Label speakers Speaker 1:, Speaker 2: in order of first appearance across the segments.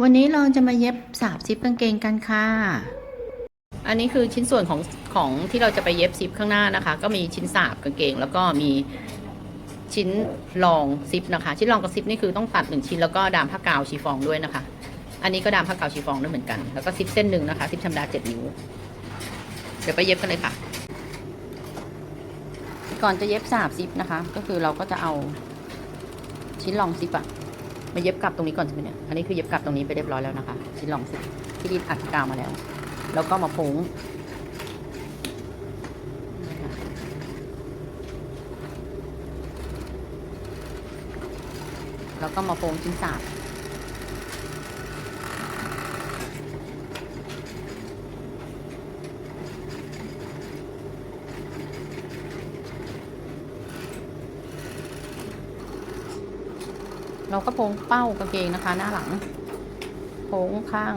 Speaker 1: วันนี้เราจะมาเย็บสาบซิปกางเกงกันค่ะ อันนี้คือชิ้นส่วนของของที่เราจะไปเย็บซิปข้างหน้านะคะ ก็มีชิ้นสาบกางเกง แล้วก็มีชิ้นรองซิปนะคะ ชิ้นรองกับซิปนี่คือต้องตัดหนึ่งชิ้นแล้วก็ดามผ้ากาวชีฟองด้วยนะคะ อันนี้ก็ดามผ้ากาวชีฟองด้วยเหมือนกัน แล้วก็ซิปเส้นหนึ่งนะคะซิปธรรมดาเจ็ดนิ้ว เดี๋ยวไปเย็บกันเลยค่ะ ก่อนจะเย็บสาบซิปนะคะ ก็คือเราก็จะเอาชิ้นรองซิปอะ มาเย็บกลับตรงนี้ก่อนใช่ไหมเนี่ย อันนี้คือเย็บกลับตรงนี้ไปเรียบร้อยแล้วนะคะ ชิ้นรองสิที่ดีดอัดกาวมาแล้ว แล้วก็มาโพ้งแล้วก็มาโป้งชิ้นสาม เราก็โค้งเป้ากางเกงนะคะ หน้าหลังโค้งข้าง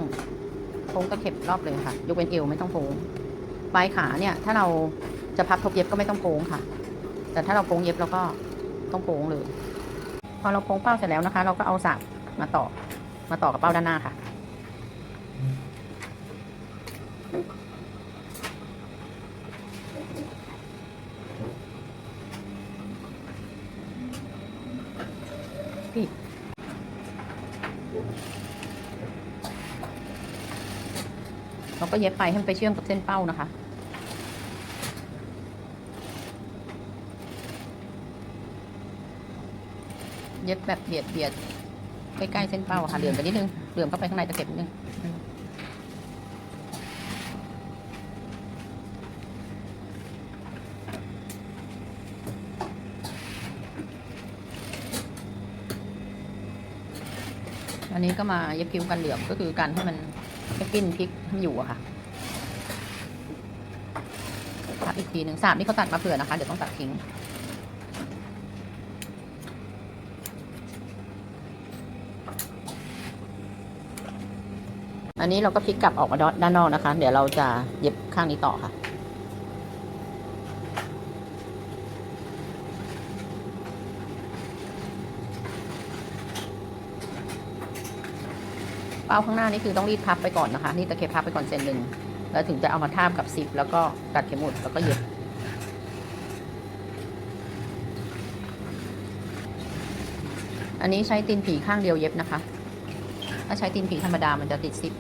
Speaker 1: โค้งตะเข็บรอบเลยค่ะ ยกเว้นเอวไม่ต้องโค้งปลายขาเนี่ย ถ้าเราจะพับทบเย็บก็ไม่ต้องโค้งค่ะ แต่ถ้าเราโค้งเย็บเราก็ต้องโค้งเลย พอเราโค้งเป้าเสร็จแล้วนะคะ เราก็เอาสับมาต่อมาต่อกับเป้าด้านหน้าค่ะ ก็เย็บไปให้มันไปเชื่อมกับเส้นเป้านะคะ เย็บแบบเบียดเบียดใกล้ๆเส้นเป้าค่ะเหลื่อมไปนิดนึงเหลื่อมเข้าไปข้างในตะเข็บนิดนึงอันนี้ก็มาเย็บคิ้วกันเหลื่อมก็คือการให้มัน กินพริกอยู่อะค่ะพัดอีกทีหนึ่งสามนี่เขาตัดมาเผื่อนะคะ เดี๋ยวต้องตัดทิ้ง อันนี้เราก็พลิกกลับออกมาด้านนอกนะคะ เดี๋ยวเราจะเย็บข้างนี้ต่อค่ะ เป้าข้างหน้านี่คือต้องรีดพับไปก่อนนะคะ นี่ตะเข็บพับไปก่อนเซนหนึ่งแล้วถึงจะเอามาทาบกับซิปแล้วก็ตัดเข็มหมุดแล้วก็เย็บอันนี้ใช้ตีนผีข้างเดียวเย็บนะคะ ถ้าใช้ตีนผีธรรมดามันจะติดซิป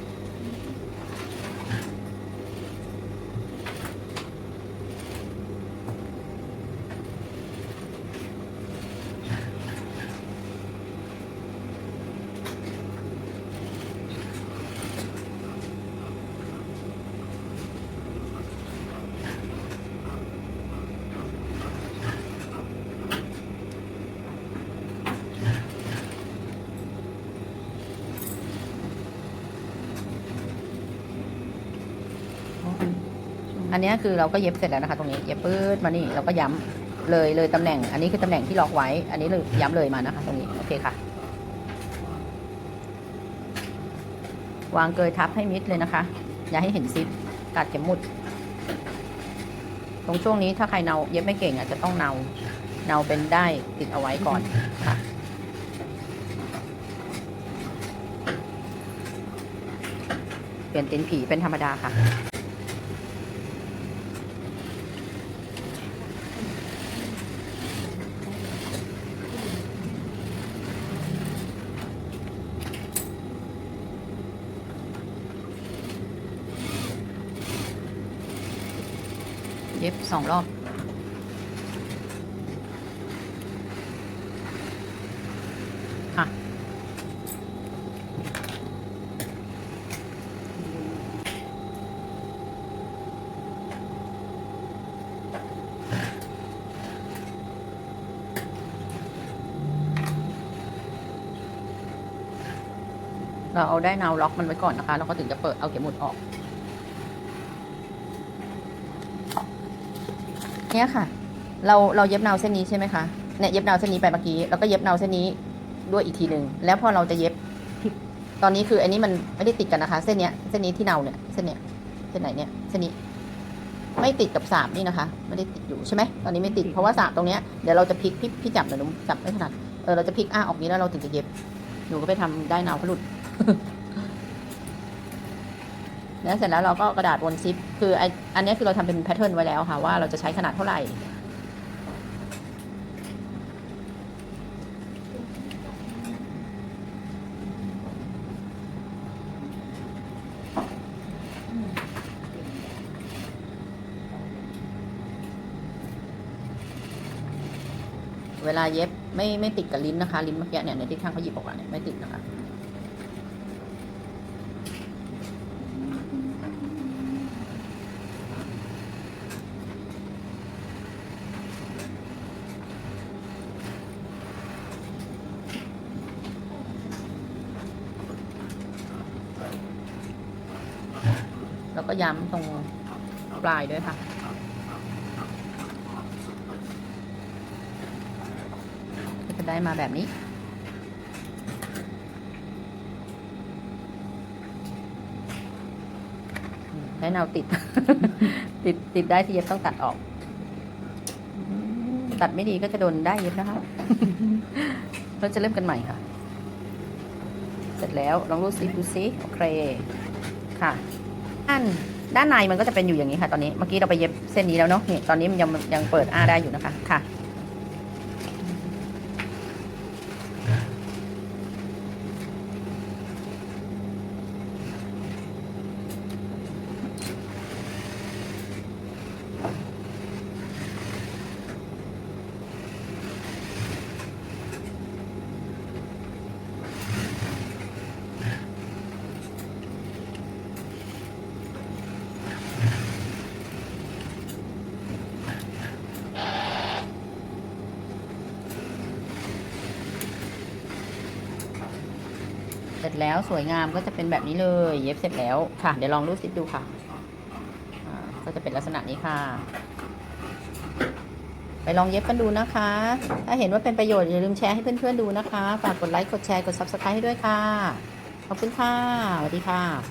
Speaker 1: อันนี้คือเราก็เย็บเสร็จแล้วนะคะ ตรงนี้เย็บปื๊ดมานี่เราก็ย้ำเลยเลยตำแหน่ง อันนี้คือตำแหน่งที่ล็อกไว้ อันนี้เลยย้ำเลยมานะคะ ตรงนี้โอเคค่ะ วางเกยทับให้มิดเลยนะคะ อย่าให้เห็นซิปตัดเข็มหมุด ตรงช่วงนี้ถ้าใครเนาเย็บไม่เก่งอาจจะต้องเนาเนาเป็นได้ติดเอาไว้ก่อนค่ะเปลี่ยนตีนผีเป็นธรรมดาค่ะ เย็บสองรอบ ค่ะ เราเอาได้นาวล็อกมันไว้ก่อนนะคะแล้วก็ถึงจะเปิดเอาเข็มหมุดออก เนี่ยค่ะ เราเราเย็บนาวเส้นนี้ใช่ไหมคะเนี่ยเย็บนาวเส้นนี้ไปเมื่อกี้แล้วก็เย็บนาวเส้นนี้ด้วยอีกทีหนึ่งแล้วพอเราจะเย็บตอนนี้คืออันนี้มันไม่ได้ติดกันนะคะ เส้นเนี้ยเส้นนี้ที่เนาเนี่ยเส้นเนี้ยเส้นไหนเนี่ยเส้นนี้ไม่ติดกับสาบนี่นะคะ ไม่ได้ติดอยู่ใช่ไหมตอนนี้ไม่ติดเพราะว่าสาบตรงเนี้ยเดี๋ยวเราจะพลิกพี่พี่จับหน่อยหนุ่มจับไม่ถนัดเออเราจะพลิกอ้าออกนี้แล้วเราถึงจะเย็บหนูก็ไปทำได้นาวพลุด แล้วเสร็จแล้วเราก็กระดาษวนซิป คือไออันนี้คือเราทำเป็นแพทเทิร์นไว้แล้วค่ะ ว่าเราจะใช้ขนาดเท่าไหร่ เวลาเย็บไม่ไม่ติดกับลิ้นนะคะ ลิ้นเมื่อกี้เนี่ยในที่ข้างเขาหยิบออกมาเนี่ยไม่ติดนะคะ แล้วก็ย้ำตรงปลายด้วยค่ะก็จะได้มาแบบนี้ได้แนวติด ติดติดได้ที่เย็บต้องตัดออก ตัดไม่ดีก็จะโดนได้เย็บนะคะเราจะเริ่มกันใหม่ค่ะ เสร็จแล้วลองรูดซิปดูซิโอเคค่ะด้านด้านในมันก็จะเป็นอยู่อย่างนี้ค่ะ ตอนนี้เมื่อกี้เราไปเย็บเส้นนี้แล้วเนาะนี่ตอนนี้มันยังยังเปิดอ้าได้อยู่นะคะค่ะ จแล้วสวยงามก็จะเป็นแบบนี้เลย เย็บเสร็จแล้วค่ะ เดี๋ยวลองรูดซิปดูค่ะอ่าก็จะเป็นลักษณะนี้ค่ะ ไปลองเย็บกันดูนะคะ ถ้าเห็นว่าเป็นประโยชน์อย่าลืมแชร์ให้เพื่อนๆดูนะคะ ฝากกดไลค์ กดแชร์ กด subscribe ให้ด้วยค่ะ ขอบคุณค่ะ สวัสดีค่ะ